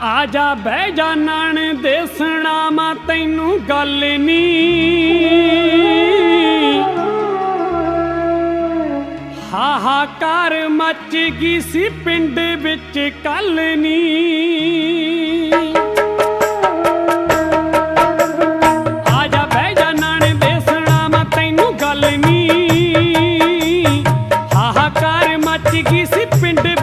ਆ ਜਾ ਬਹਿ ਜਾਣਨ ਦੇਸਣਾ ਮਾ, ਤੈਨੂੰ ਗੱਲ ਨੀ ਹਾਹਾਕਾਰ ਮੱਚ ਗਈ ਸੀ ਪਿੰਡ ਵਿੱਚ ਕੱਲ ਨੀ ਆ ਜਾ ਬਹਿ ਜਾਣਨ ਦੇਸਣਾ ਮਾ, ਤੈਨੂੰ ਗੱਲ ਨੀ ਹਾਹਾਕਾਰ ਮੱਚ ਗਈ ਪਿੰਡ